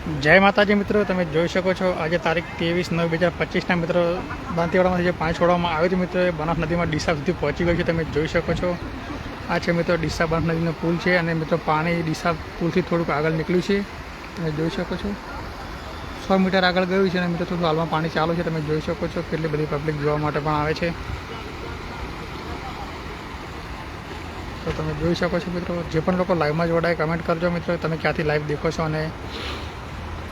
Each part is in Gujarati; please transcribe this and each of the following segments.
જય માતાજી મિત્રો, તમે જોઈ શકો છો, આજે તારીખ ત્રેવીસ નવ બે હજાર પચીસના મિત્રો દાંતીવાડામાંથી જે પાણી છોડવામાં આવ્યું હતું મિત્રો, એ બનાસ નદીમાં ડીસા સુધી પહોંચી ગયું છે, તમે જોઈ શકો છો. આ છે મિત્રો ડીસા બનાસ નદીનો પુલ છે અને મિત્રો પાણી ડીસા પુલથી થોડુંક આગળ નીકળ્યું છે, તમે જોઈ શકો છો. સો મીટર આગળ ગયું છે અને મિત્રો થોડું હાલમાં પાણી ચાલુ છે, તમે જોઈ શકો છો કેટલી બધી પબ્લિક જોવા માટે પણ આવે છે. તો તમે જોઈ શકો છો મિત્રો, જે પણ લોકો લાઈવમાં જોડાય કમેન્ટ કરજો મિત્રો, તમે ક્યાંથી લાઈવ દેખો છો અને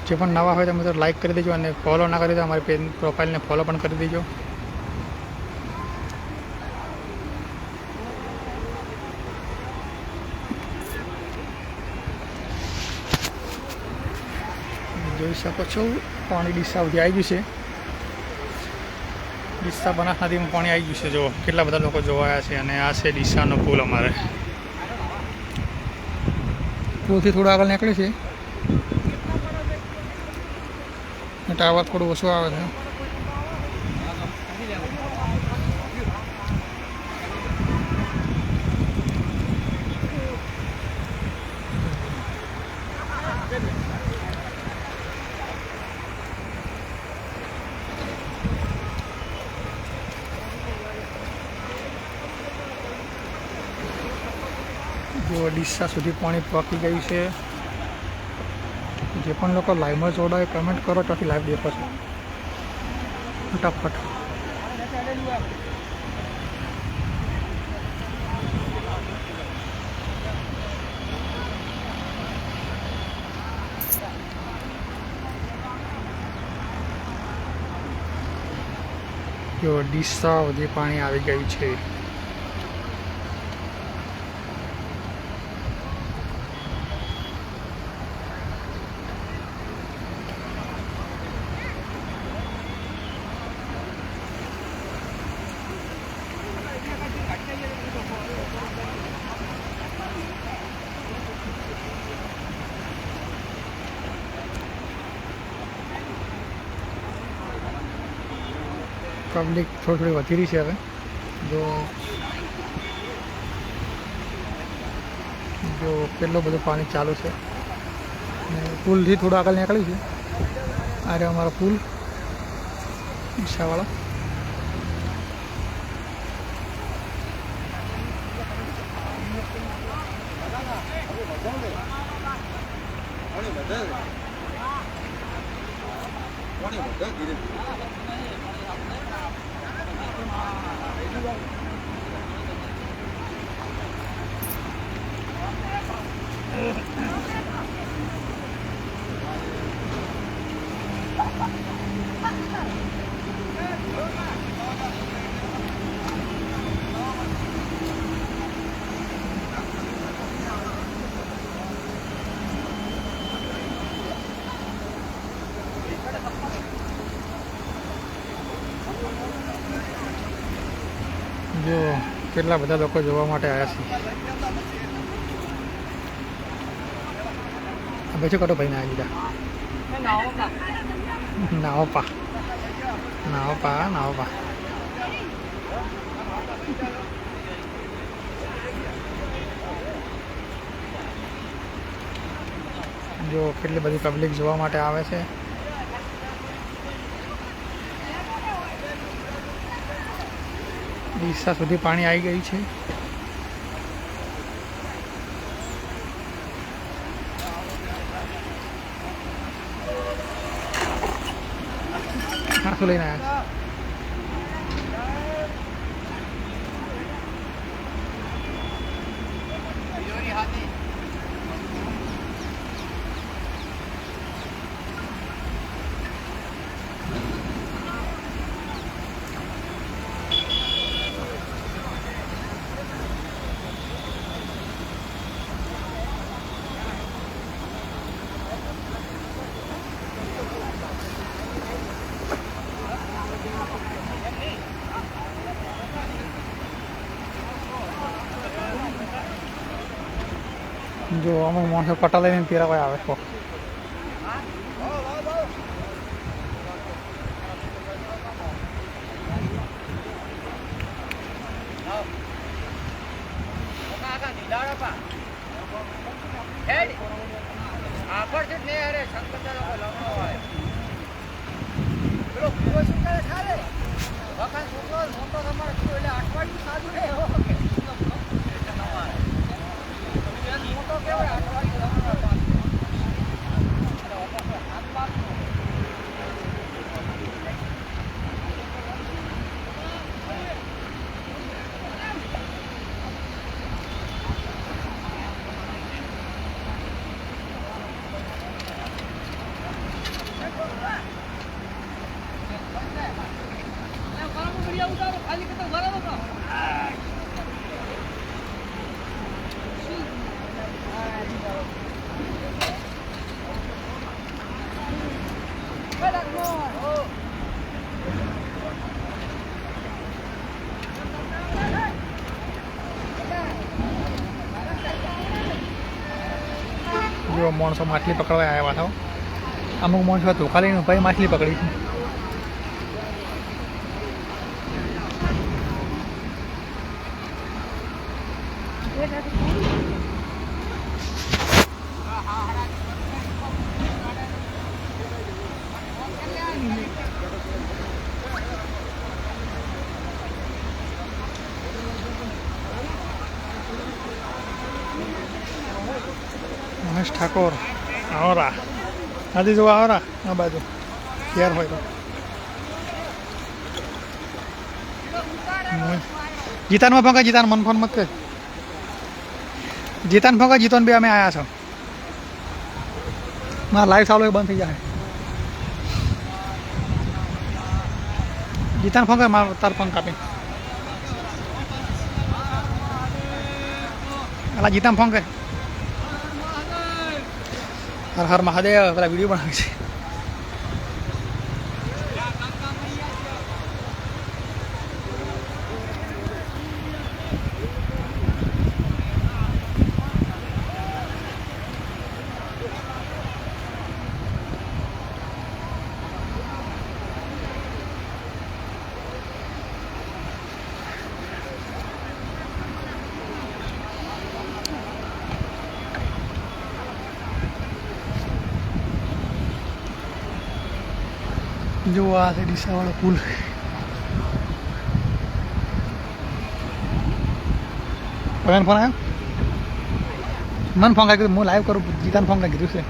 જે પણ નવા હોય તો મિત્રો લાઈક કરી દેજો અને ફોલો ના કરી દો અમારી પેજ પ્રોફાઇલને ફોલો પણ કરી દેજો. જોઈ શકો છો, પાણી ડીસા સુધી આવી ગયું છે. ડીસા બનાસ નદીમાં પાણી આવી ગયું છે જો કેટલા બધા લોકો જોવા આવ્યા છે અને આ છે ડીસાનો પુલ અમારે. પુલથી થોડો આગળ નીકળ્યું છે. ટાવર થોડું ઓછું આવે છે. જો ડીસા સુધી પાણી પહોંચી ગયું છે. જે પણ લોકો લાઈવમાં જોડાય કમેન્ટ કરો, ત્યાંથી લાઈવ દેખાશે. ફટાફટ. જો ડીસા બધી પાણી આવી ગયું છે. પબ્લિક થોડી થોડી વધી રહી છે હવે. જો જો કેટલું બધું પાણી ચાલુ છે. પુલથી થોડું આગળ નીકળ્યું છે. આ રહ્યો અમારો પુલ Ugh. જો, કેટલા બધા લોકો જોવા માટે આવ્યા છે. આ બેસો કરો ભાઈ ના આવી દીધા નાવો પા નાવો પા નાવો પા જો, કેટલી બધી પબ્લિક જોવા માટે આવે છે. ડીસા સુધી પાણી આવી ગયું છે. શું લઈને આવ્યા જો અમુક માણસો કટાલે લઈને પીરાવા આવે છે માણસો માછલી પકડવા આવ્યા હતા. અમુક માણસો ધોકા લઈને ભાઈ માછલી પકડી મહેશ ઠાકોર. આવરા. આદિ જો આવરા. આ બાજુ. ક્યાર હોય તો. જીતાનમાં ફોંકા જીતાન મન ફોન મત કહે જીતાન ફોંકા જીતોન બી અમે આવ્યા છો. મારા લાઈવ ચાલુ બંધ થઈ જાય. જીતાન ફોંકા માર તાર ફોન કાપી. અલા જીતાન ફોન હર હર મહાદેવ પેલા વીડિયો બનાવે છે. જો આ છે ડીસાવાળો પુલ પગન ફોન આવ્યો મન ફોન કીધું હું લાઈવ કરું જીતાને ફોન કીધું છે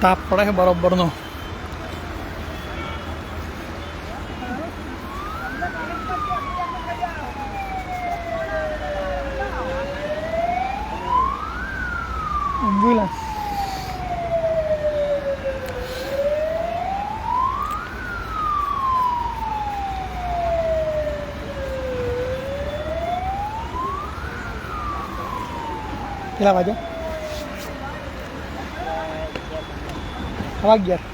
તાપ પડે છે બરોબરનો કેટલા વાગે અગિયાર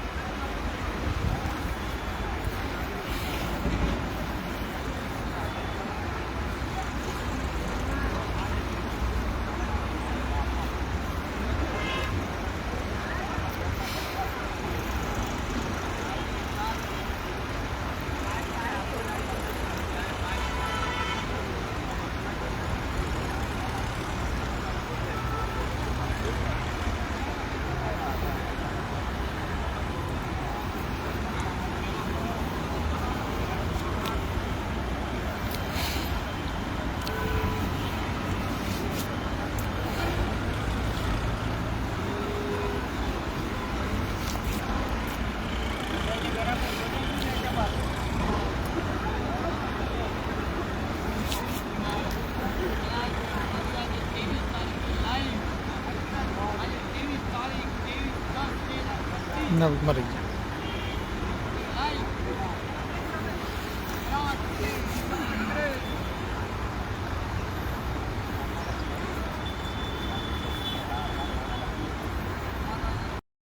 નવ મરી ગયા